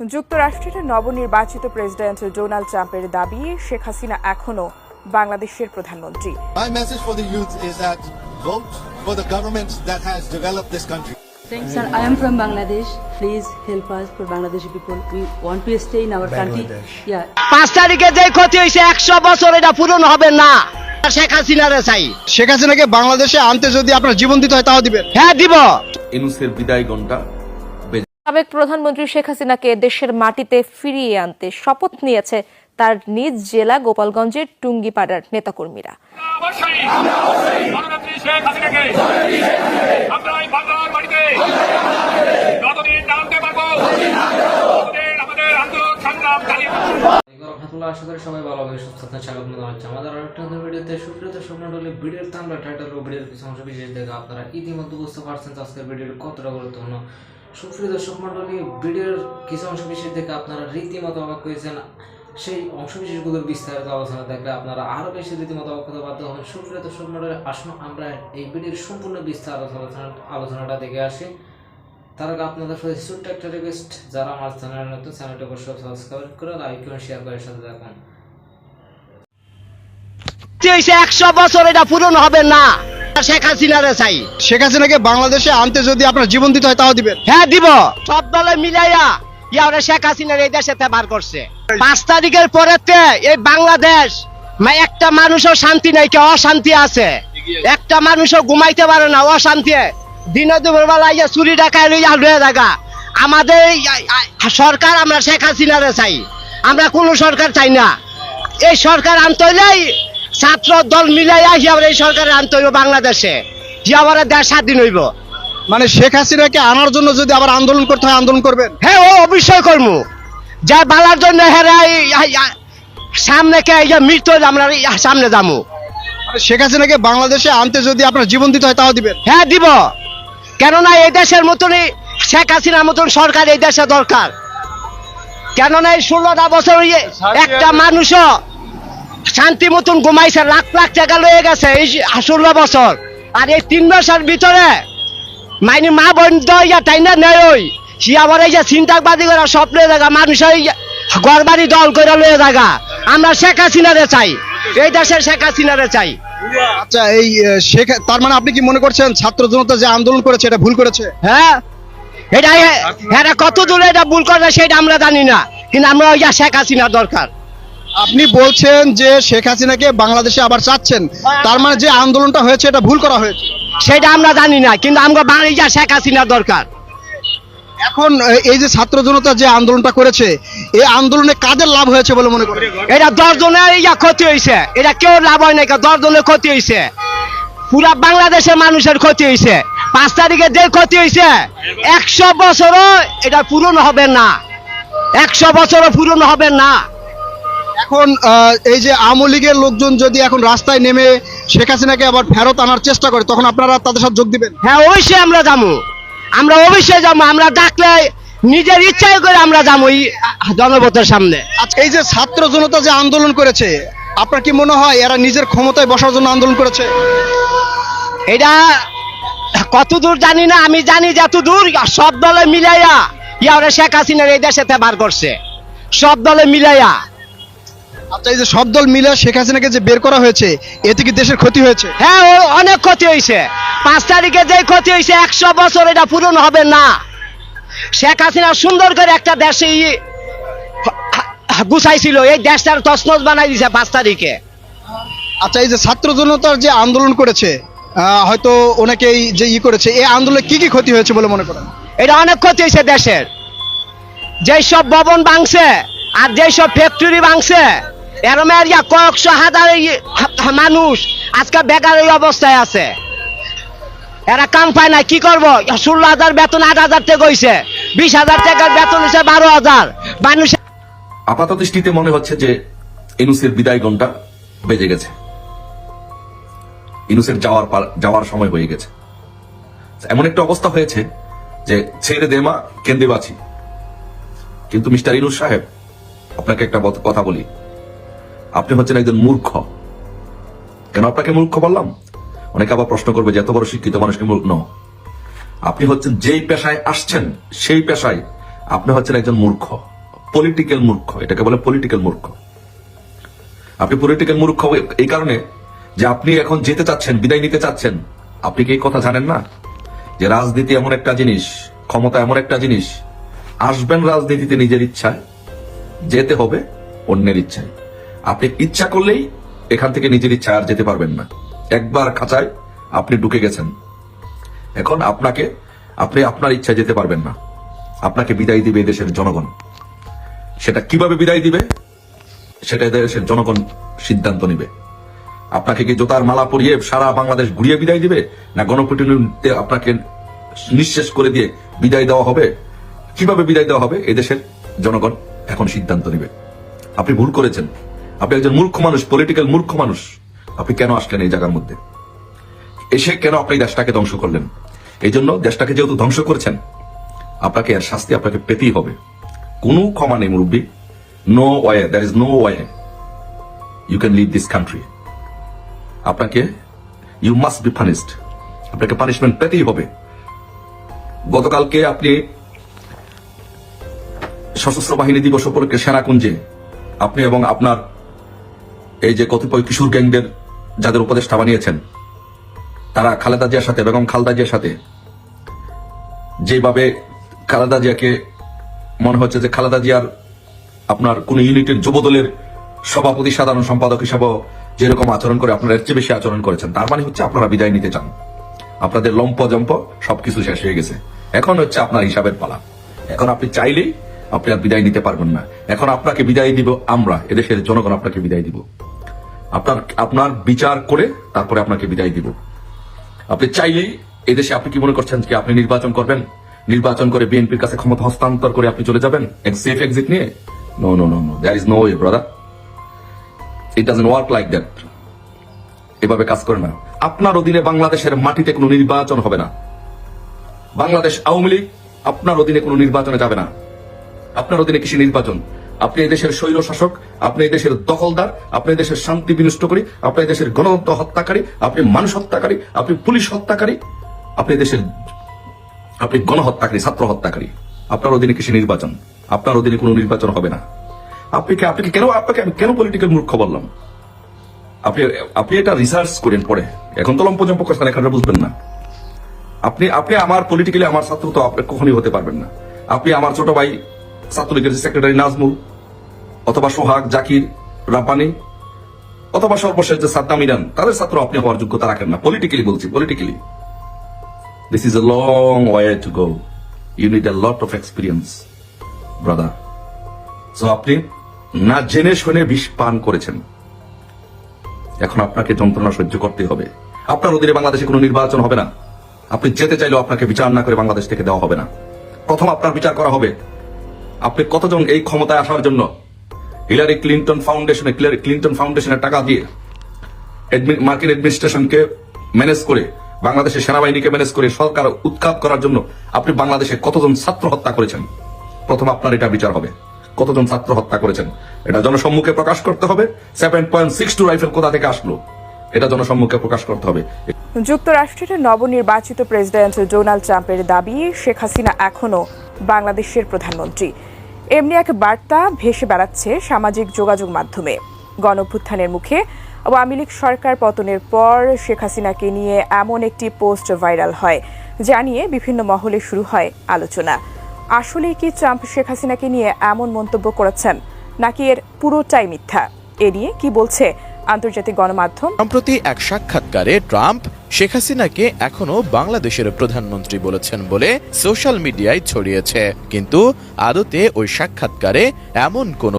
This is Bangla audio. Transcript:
যুক্তরাষ্ট্রের নবনির্বাচিত প্রেসিডেন্ট ডোনাল্ড ট্রাম্পের দাবি শেখ হাসিনা এখনও বাংলাদেশের প্রধানমন্ত্রী। পাঁচ তারিখে যে ক্ষতি হয়েছে একশো বছর এটা পূরণ হবে না। শেখ হাসিনা শেখ হাসিনাকে বাংলাদেশে আনতে যদি আপনার জীবন দিতে হয় তাও দিবেন। হ্যাঁ দিব। বিদায় ঘণ্টা সাবেক প্রধানমন্ত্রী শেখ হাসিনাকে দেশের মাটিতে ফিরিয়ে আনতে শপথ নিয়েছে তার নিজ জেলা গোপালগঞ্জের টুঙ্গিপাড়ার নেতাকর্মীরা। অবশ্যই গণনেত্রী শেখ হাসিনাকে আমরা এই বাংলার বাড়িতে যতদিন না আনতে পারব ততদিন আমাদের আন্দোলন সংগ্রাম চালিয়ে যাব। রহমতুল্লাহ আশা করি সবাই ভালো হবে সুস্থ আছেন স্বাগত জানাচ্ছি আমাদের আরেকটা ভিডিওতে। সুপ্রিয় দর্শক মন্ডলী ভিডিওর তামলা টাইটেল ও ভিডিওর কিছু অংশ বিশেষ দেখে আপনারা ইতিমধ্যে বুঝতে পারছেন আজকের ভিডিওটি কতটা গুরুত্বপূর্ণ। সুপ্রিয় দর্শক মন্ডলী ভিডিওর কিছু অংশ বিশেষ দেখে আপনারা রীতিমতো অবাক হয়েছেন। সেই অংশ বিশেষগুলোর বিস্তারিত আলোচনা দেখলে আপনারা আরও বেশি রীতিমতো অবাক হতে বাধ্য হবেন। সুপ্রিয় দর্শক মন্ডলী আসুন আমরা এই ভিডিওর সম্পূর্ণ বিস্তার আলোচনা আলোচনাটা দেখে আসি। তার আগে আপনাদের সাথে ছোট্ট একটা রিকোয়েস্ট যারা আমার চ্যানেল নতুন, চ্যানেলটা অবশ্যই সাবস্ক্রাইব করে লাইক করে শেয়ার করে সাথে ক্ষতি একশো বছর এটা পূরণ হবে না। শেখ হাসিনারে চাই। শেখ হাসিনাকে বাংলাদেশে আনতে যদি আপনার জীবন দিতে হয় তাও দিবেন। হ্যাঁ দিব। সব দলে মিলাইয়া ইয়ারে শেখ হাসিনার এই দেশে বার করছে। পাঁচ তারিখের পরেতে এই বাংলাদেশ একটা মানুষও শান্তি নাই কে অশান্তি আছে। একটা মানুষও ঘুমাইতে পারে না অশান্তি। দিনে দুপুর বেলা ইয়ে চুরি ডাকায় লইয়া থাকা। আমাদের সরকার আমরা শেখ হাসিনারে চাই। আমরা কোনো সরকার চাই না। এই সরকার আনতে হইলেই ছাত্র দল মিলাইয়া হিয়াবার এই সরকার আনতে হইব বাংলাদেশে। হিয়াবার দেশ স্বাধীন হইব। মানে শেখ হাসিনাকে আনার জন্য যদি আবার আন্দোলন করতে হয় আন্দোলন করবেন? হ্যাঁ ও অবশ্যই করব। যা বালার জন্য হেরা এই- এই- এই- সামনে কে এই যে মৃত্যু আমরা সামনে যাব। মানে শেখ হাসিনাকে বাংলাদেশে আনতে যদি আপনার জীবন দিতে হয় তাও দিবেন? হ্যাঁ দিব। কেননা এই দেশের মতনই শেখ হাসিনার মতন সরকার এই দেশে দরকার। কেননা এই ষোলোটা বছর ইয়ে একটা মানুষও শান্তি মতন ঘুমাইছে লাখ লাখ টাকা লয়ে গেছে এই ষোলো বছর আর এই তিন মাসের ভিতরে মাইনি মা বোন তো ইয়া তাই না নেই ওই। সে আবার এই যে চিন্তাবাদী করে স্বপ্নে জায়গা মানুষের ঘর বাড়ি দল করে লয়ে জায়গা আমরা শেখ হাসিনারে চাই এই দেশের শেখ হাসিনারে চাই। আচ্ছা এই শেখ তার মানে আপনি কি মনে করছেন ছাত্র জনতা যে আন্দোলন করেছে এটা ভুল করেছে? হ্যাঁ এটা এটা কত দূরে এটা ভুল করে সেটা আমরা জানি না। কিন্তু আমরা ওই শেখ হাসিনা দরকার। আপনি বলছেন যে শেখ হাসিনাকে বাংলাদেশে আবার চাচ্ছেন। তার মানে যে আন্দোলনটা হয়েছে এটা ভুল করা হয়েছে। সেটা আমরা জানি না কিন্তু আমরা বাঙালি যা শেখ হাসিনা দরকার। এখন এই যে ছাত্র জনতা যে আন্দোলনটা করেছে এই আন্দোলনে কাদের লাভ হয়েছে বলে মনে করেন? এটা দশ জনের ইয়া ক্ষতি হয়েছে এটা কেউ লাভ হয় না দশ জনের ক্ষতি হয়েছে। পুরা বাংলাদেশের মানুষের ক্ষতি হয়েছে। পাঁচ তারিখে যে ক্ষতি হয়েছে একশো বছরও এটা পূরণ হবে না। একশো বছরও পূরণ হবে না। এখন এই যে আওয়ামী লীগের লোকজন যদি এখন রাস্তায় নেমে শেখ হাসিনাকে আবার ফেরত আনার চেষ্টা করে তখন আপনারা তাদের সাথে যোগ দিবেন? হ্যাঁ অবশ্যই আমরা যাব। আমরা অবশ্যই যাব। আমরা ডাকলে নিজের ইচ্ছায় করে আমরা যাব এই জনপথের সামনে। আচ্ছা এই যে ছাত্র জনতা যে আন্দোলন করেছে আপনার কি মনে হয় এরা নিজের ক্ষমতায় বসার জন্য আন্দোলন করেছে? এটা কত দূর জানি না আমি জানি যত দূর সব দলে মিলাইয়া ইয়ারে শেখ হাসিনার এই দেশে বার করছে। সব দলে মিলাইয়া। আচ্ছা এই যে সব দল মিলে শেখ হাসিনাকে যে বের করা হয়েছে এতে কি দেশের ক্ষতি হয়েছে? হ্যাঁ ও অনেক ক্ষতি হয়েছে। পাঁচ তারিখে যে ক্ষতি হয়েছে একশো বছর এটা পূরণ হবে না। শেখ হাসিনা সুন্দর করে একটা দেশে গুছাইছিল এই দেশটার তসনস বানাই দিছে পাঁচ তারিখে। আচ্ছা এই যে ছাত্র জনতার যে আন্দোলন করেছে হয়তো অনেকেই যে ই করেছে এই আন্দোলনে কি কি ক্ষতি হয়েছে বলে মনে করেন? এটা অনেক ক্ষতি হয়েছে দেশের। যেই সব ভবন ভাঙছে আর যেই সব ফ্যাক্টরি ভাঙছে এরমের ইয়া কয়েকশো হাজার মানুষ আজকে বেকার এই অবস্থায় আছে। এরা কাম পায় না কি করব? ষোলো হাজার বেতন, আট হাজার টাকা হয়েছে বিশ হাজার টাকার বেতন হয়েছে বারো হাজার। মানুষ আপাত দৃষ্টিতে মনে হচ্ছে যে ইনুসের বিদায় ঘণ্টা বেজে গেছে। ইনুসের যাওয়ার যাওয়ার সময় হয়ে গেছে। এমন একটা অবস্থা হয়েছে যে ছেড়ে দেমা কেন্দ্রে বাঁচি। কিন্তু মিস্টার ইনুস সাহেব, আপনাকে একটা কথা বলি। আপনি হচ্ছেন একজন মূর্খ। কেন আপনাকে মূর্খ বললাম? অনেকে আবার প্রশ্ন করবে যে, এত বড় শিক্ষিত মানুষকে মূর্খ? ন আপনি হচ্ছেন যেই পেশায় আসছেন, সেই পেশায় আপনি হচ্ছেন একজন মূর্খ। পলিটিক্যাল মূর্খ, এটাকে বলে পলিটিক্যাল মূর্খ। আপনি পলিটিক্যাল মূর্খ এই কারণে যে আপনি এখন যেতে চাচ্ছেন, বিদায় নিতে চাচ্ছেন, আপনি কি এই কথা জানেন না? যে রাজনীতি এমন একটা জিনিস, ক্ষমতা এমন একটা জিনিস, আসবেন রাজনীতিতে নিজের ইচ্ছায়, যেতে হবে অন্যের ইচ্ছায়। আপনি ইচ্ছা করলেই এখান থেকে নিজের ইচ্ছা আর যেতে পারবেন না। একবার খাঁচায় আপনি ঢুকে গেছেন। এখন আপনাকে, আপনি আপনার ইচ্ছায় যেতে পারবেন না। আপনাকে বিদায় দিবে দেশের জনগণ। সেটা কীভাবে বিদায় দিবে? সেটা দেশের জনগণ সিদ্ধান্ত নিবে। আপনাকে কি জোতার মালা পরিয়ে সারা বাংলাদেশ ঘুরিয়ে বিদায় দিবে? না গণপ্রতিনিধিত্বে আপনাকে নিঃশেষ করে দিয়ে বিদায় দেওয়া হবে? কীভাবে বিদায় দেওয়া হবে? এদেশের জনগণ এখন সিদ্ধান্ত নিবে। আপনি ভুল করেছেন। আপনি একজন মূর্খ মানুষ পলিটিক্যাল মূর্খ মানুষ। আপনি কেন আসলেন এই জায়গার মধ্যে? এসে কেন আপনি দেশটাকে ধ্বংস করলেন? এই জন্য দেশটাকে যেহেতু ধ্বংস করেছেন, আপনাকে এর শাস্তি আপনাকে পেতেই হবে। কোনো ক্ষমা নেই, মুরব্বী। No way there is no way you can leave this country আপনাকে ইউ মাস্ট বি পানিশড আপনাকে পানিশমেন্ট পেতেই হবে। গতকালকে আপনি সশস্ত্র বাহিনী দিবস উপলক্ষে সেনাকুঞ্জে আপনি এবং আপনার এই যে কতিপয় কিশোর গ্যাংদের যাদের উপদেষ্টা বানিয়েছেন, তারা খালেদা জিয়ার সাথে, বেগম খালেদা জিয়ার সাথে, যেভাবে খালেদা জিয়াকে মনে হচ্ছে যে খালেদা জিয়ার আপনার কোন ইউনিটের যুবদলের সভাপতি, সাধারণ সম্পাদক হিসাবে যেরকম আচরণ করে, আপনারা এর চেয়ে বেশি আচরণ করেছেন। তার মানে হচ্ছে আপনারা বিদায় নিতে চান। আপনাদের লম্প জম্প সবকিছু শেষ হয়ে গেছে। এখন হচ্ছে আপনার হিসাবের পালা। এখন আপনি চাইলেই আপনি আর বিদায় নিতে পারবেন না। এখন আপনাকে বিদায় দিব আমরা, এদেশের জনগণ আপনাকে বিদায় দিব। আপনার আপনার বিচার করে তারপরে আপনাকে বিদায় দিব। আপনি চাইলেই এদেশে আপনি কি মনে করছেন যে আপনি নির্বাচন করবেন? নির্বাচন করে বিএনপির কাছে ক্ষমতা হস্তান্তর করে আপনি চলে যাবেন? সেফ এক্সিট নিয়ে? No no no no there is no way brother it doesn't work like that এভাবে কাজ করে না। আপনার অধীনে বাংলাদেশের মাটিতে কোনো নির্বাচন হবে না। বাংলাদেশ আওয়ামী লীগ আপনার অধীনে কোনো নির্বাচনে যাবে না। আপনার অধীনে কৃষি নির্বাচন। আপনি দেশের স্বৈর শাসক, আপনি এই দেশের দখলদার, আপনি দেশের শান্তি বিনষ্ট করি, আপনি দেশের গণতন্ত্র হত্যাকারী, আপনি মানুষ হত্যাকারী, আপনি পুলিশ হত্যাকারী, আপনি দেশের, আপনি গণহত্যাকারী, ছাত্র হত্যাকারী। আপনার অধীনে কৃষি নির্বাচন, আপনার অধীনে কোনো নির্বাচন হবে না। আপনি কি কেন, আপনাকে আমি কেন পলিটিক্যাল মূর্খ বললাম? আপনি আপনি এটা রিসার্চ করেন পরে। এখন তো লম্পজম্প করছেন এখানে বুঝবেন না। আপনি আপনি আমার পলিটিক্যালি আমার ছাত্র তো আপনি কখনই হতে পারবেন না। আপনি আমার ছোট ভাই ছাত্রলীগের সেক্রেটারি নাজমুল অথবা সোহাগ, জাকির রাব্বানি অথবা সর্বশেষ যে সাদ্দাম ইরান, তাদের ছাত্র আপনি হওয়ার যোগ্যতা রাখেন না। পলিটিক্যালি বলছি politically this is a long way to go you need a lot of experience brother so আপনি না জেনে শুনে বিষ পান করেছেন। এখন আপনাকে যন্ত্রণা সহ্য করতে হবে। আপনার অধীনে বাংলাদেশে কোনো নির্বাচন হবে না। আপনি যেতে চাইলেও আপনাকে বিচার না করে বাংলাদেশ থেকে দেওয়া হবে না। প্রথম আপনার বিচার করা হবে। আপনি কতজন এই ক্ষমতায় আসার জন্য হিলারি ক্লিন্টন ফাউন্ডেশনে হিলারি ক্লিন্টন ফাউন্ডেশনের টাকা দিয়ে মার্কিন অ্যাডমিনিস্ট্রেশনকে ম্যানেজ করে, বাংলাদেশের সেনাবাহিনীকে ম্যানেজ করে সরকার উৎখাত করার জন্য আপনি বাংলাদেশে কতজন ছাত্র হত্যা করেছেন? প্রথম আপনার এটা বিচার হবে। কতজন ছাত্র হত্যা করেছেন? এটা জনসম্মুখে প্রকাশ করতে হবে। Seven point six two rifle কোথা থেকে আসলো? এটা জনসম্মুখে প্রকাশ করতে হবে। যুক্তরাষ্ট্রের নবনির্বাচিত প্রেসিডেন্ট ডোনাল্ড ট্রাম্পের দাবি, শেখ হাসিনা এখনও বাংলাদেশের প্রধানমন্ত্রী। এমনি এক বার্তা ভেসে বেড়াচ্ছে সামাজিক যোগাযোগ মাধ্যমে। গণভ্যুত্থানের মুখে আওয়ামী লীগ সরকার পতনের পর শেখ হাসিনাকে নিয়ে এমন একটি পোস্ট ভাইরাল হয়, যা নিয়ে বিভিন্ন মহলে শুরু হয় আলোচনা। আসলে কি ট্রাম্প শেখ হাসিনাকে নিয়ে এমন মন্তব্য করেছেন, নাকি এর পুরোটাই মিথ্যা? এ নিয়ে কি বলছে আন্তর্জাতিক গণমাধ্যম। সম্প্রতি এক সাক্ষাৎকারে ট্রাম্প, শেখ হাসিনাকে এখনও বাংলাদেশের প্রধানমন্ত্রী বলেছেন বলে সোশ্যাল মিডিয়ায় ছড়িয়েছে। কিন্তু আদতে ওই সাক্ষাৎকারে এমন কোনো